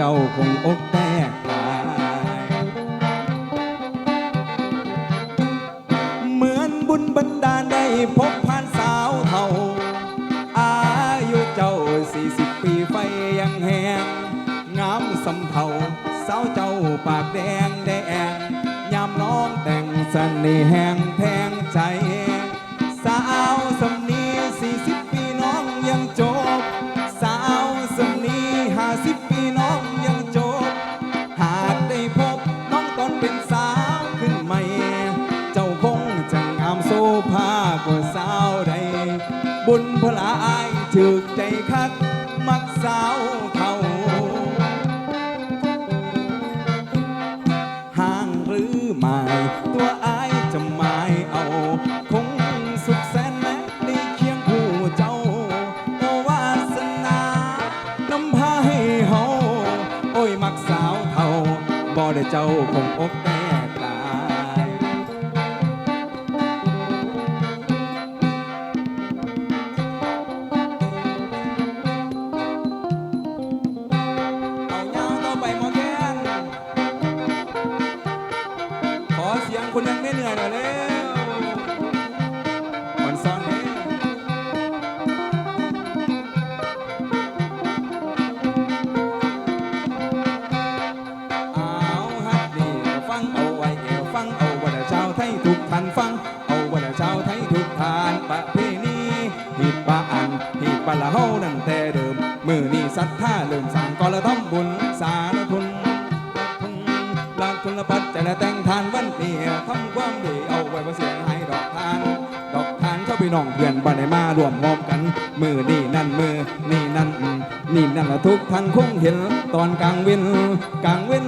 เจ้าคงอกแตกตายเหมือนบุญบันดาลได้พบผ่านสาวเท่า อายุเจ้าสี่สิบปีไฟยังแหงงามสำเทาสาวเจ้าปากแดงแดงยามน้องแต่งเสน่ห์แหงแท เท่าบ่ได้เจ้าคงอกแตกตายเอายาต่อไปหมอแคนขอเสียงคนยังไม่เหนื่อยหน่อยเร็ว ทุกท่านฟัง เอาวันชาวไทยทุกท่านประเพณีหีดปะอันหีดปะละเฮานั่นแต่เดิม มือนี้ศรัทธาเริ่มสร้างก่อนละทำบุญสารทุนลากคุณละปัดจะละแต่งทานวันเดียทำความดีเอาไว้บ่เสียหายดอกทาน ดอกทานเข้าไปน้องเพื่อนบ้านไหนมารวมมอมกัน มือนี่นั่นมือนี่นั่นนี่นั่นละทุกท่านคงเห็น ตอนกลางเว้นกลางเว้น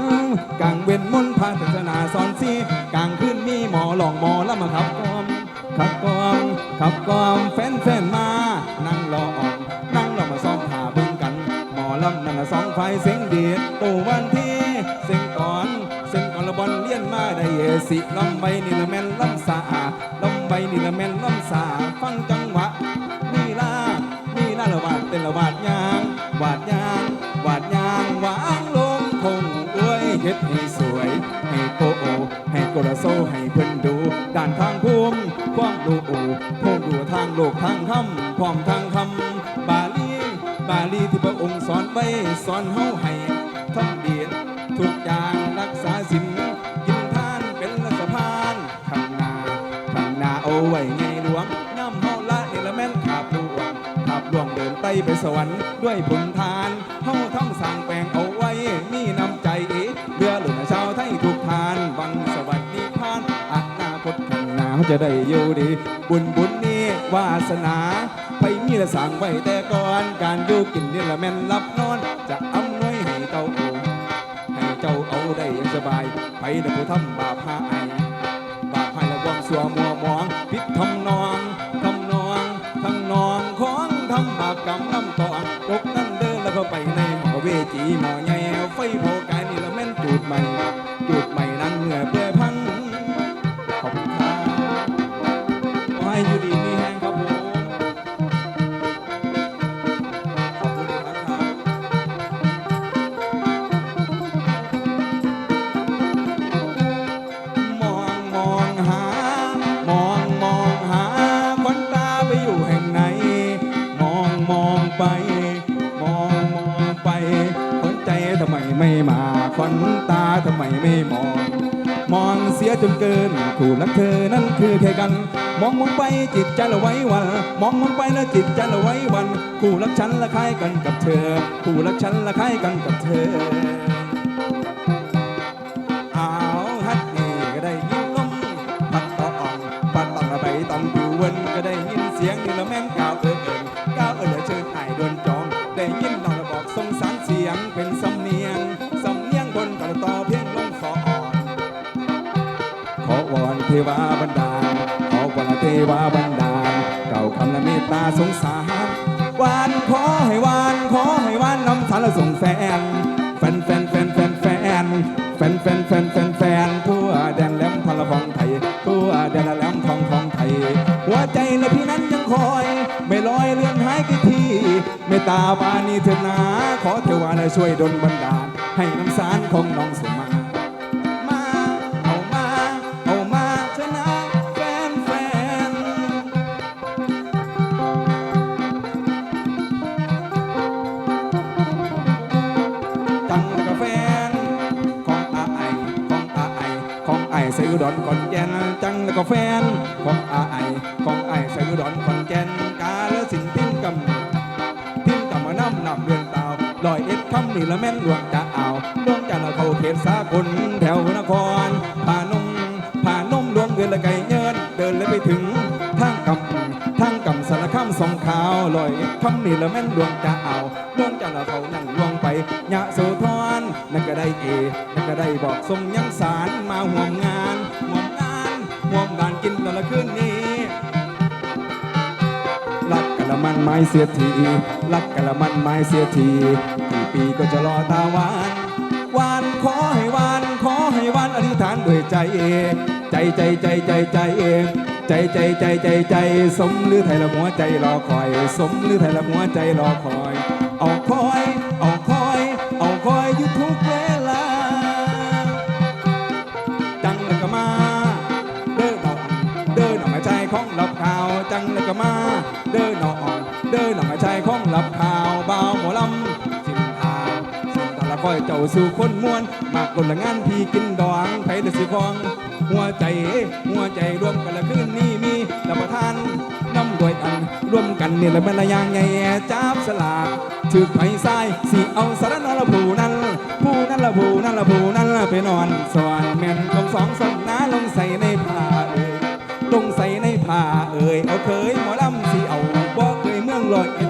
กลางเว้นมนต์พาศาสนาสอนสีกลางคืน หมอลองหมอแล้วมาขับกลอมขับกลอมขับกลอมแฟนแฟนมา นั่งรอออกนั่งรอมาซ้อมผ่าเบิ่งกัน หมอลำนั่นละสองไฟเสียงดีดโตวันที่เสียงก่อนเสียงก่อนละบอลเลี้ยนมาได้เอสิลำใบนี่ละแม่นลำสาลำใบนี่ละแม่นลำสาฟังจังหวะนี่ล่านี่ล่าละวาดเต้นละวาดยางวาดยาง โลกทางธรรมพร้อมทางคำบาลี บาลีที่พระองค์สอนไว้สอนเฮาให้ทำดีทุกอย่างรักษาศีลกินทานเป็นรัสพานข้างหน้าข้างหน้าเอาไว้ไงหลวงย่ำเฮาละนี่ละแม่นขาบหลวงขับหลวงเดินไปไปสวรรค์ด้วยผลทานเฮาทำสร้างแปลงเอาไว้มีน้ำใจเรือหลวงชาวไทยทุกทานวังสวัสดีพานอนาคตข้างหน้าเขาจะได้อยู่ดีบุญบุญนี้ วาสนาไปมีละสั่งไว้แต่ก่อนการอยู่กินนี่ละแม่นรับนอน จะอำนวยให้เจ้าโอให้เจ้าเอาได้อย่างสบาย ไปเด้อผู้ทำบาปหาไอบาปให้ละวามสัวมัวมองพิษทำนองทำนองทำนองของทำบาปกรรมน้ำต่อตกนั่นเดินแล้วก็ไปในหมอเวจีหมอใหญ่ไฟโพกายนี่ละแม่นจูดใหม่จูดใหม่นั่งเหงื่อ มาคนตาทำไมไม่มอง มองเสียจนเกินคู่รักเธอนั้นคือแค่กัน มองมองไปจิตใจละไว้วัน มองมองไปแล้วจิตใจละไว้วัน คู่รักฉันละคล้ายกันกับเธอ คู่รักฉันละคล้ายกันกับเธออ้าวฮัดนี่ก็ได้ยินลมพัดต่ออ่องปัดต่องระใบตองผิวเวินก็ได้ยินเสียงนี่ละแม่นก้าวเอิญเอิ ทวาบันดาลขอวอนเทวาบันดาลเก่าคำละเมตตาสงสารวานขอให้วานขอให้วานนำสารส่งแฟนแฟนแฟนแฟนแฟนแฟนแฟนแฟนแฟนแฟนแฟนทั่วแดนแหลมพลของไทยทั่วแดนแหลมทองของไทย หัวใจและพี่นั้นยังคอย ไม่ลอยเลือนหายกี่ทีเมตตาบานีเถิดนาขอเทวาช่วยดลบันดาลให้น้ำสารของน้องสม แล้วก็แฟน ของอาไอของอาไอของไอใส่อุดรขอนแกนจังแล้วก็แฟน ของอาไอของไอใส่อุดรขอนแกนกาแลสินธุ์พิมพ์กำพิมพ์กำมาน้ำนำเดือนตาวลอยเอ็ดคำนี่ละแม่นหลวงจะเอาดวงจันทร์เขาเขตสากลแถวนครพานมพานมหลวงเดือนละไก่เงินเดินเลยไปถึงทางกำทางกำสารคำสองขาวลอยเอ็ดคำนี่ละแม่นหลวงจะเอาดวงจันทร์เขานั่งลวง ยะโสธรนั่นก็ได้เอนั่นก็ได้บอกทรงยังสารมาห่วงงานห่วงงานห่วงงานกินตอนละคืนนี้รักกะละมันไม้เสียทีรักกะละมันไม้เสียทีกี่ปีก็จะรอตาหวานหวานขอให้หวานขอให้หวานอธิษฐานด้วยใจเอใจใจใจใจใจเองจใจใจใจใจสมหรือไทยละหัวใจรอคอย สมหรือไทยละหัวใจรอคอย เอาคอย ของหลับข่าวจังแล้วก็มา เดินออกเดินออกมาใจของหลับข่าวเบาหมอลำสินทางสินทาละคอยเจ้าสู่คนมวนมากคนละงานพี่กินดองไผเดือดสิฟอง หัวใจหัวใจรวมกันละคืนนี้มีรับประทานน้ำด้วยกันร่วมกันเนี่แหละเป็นระยางไงจับสลากถือไผ่ทรายสิเอาสารนอละผู้นั้นผู้นั้นละผู้นั้นละผู้นั้นละไปนอนสวรรค์แม่นกองสองสมน้าลงใส่ในผ้าเอ่ยลงใส่ ในผ้าเอ่ยเอาเคยหมอลำสิเอาบ่เคยเมืองลอยเอ็ด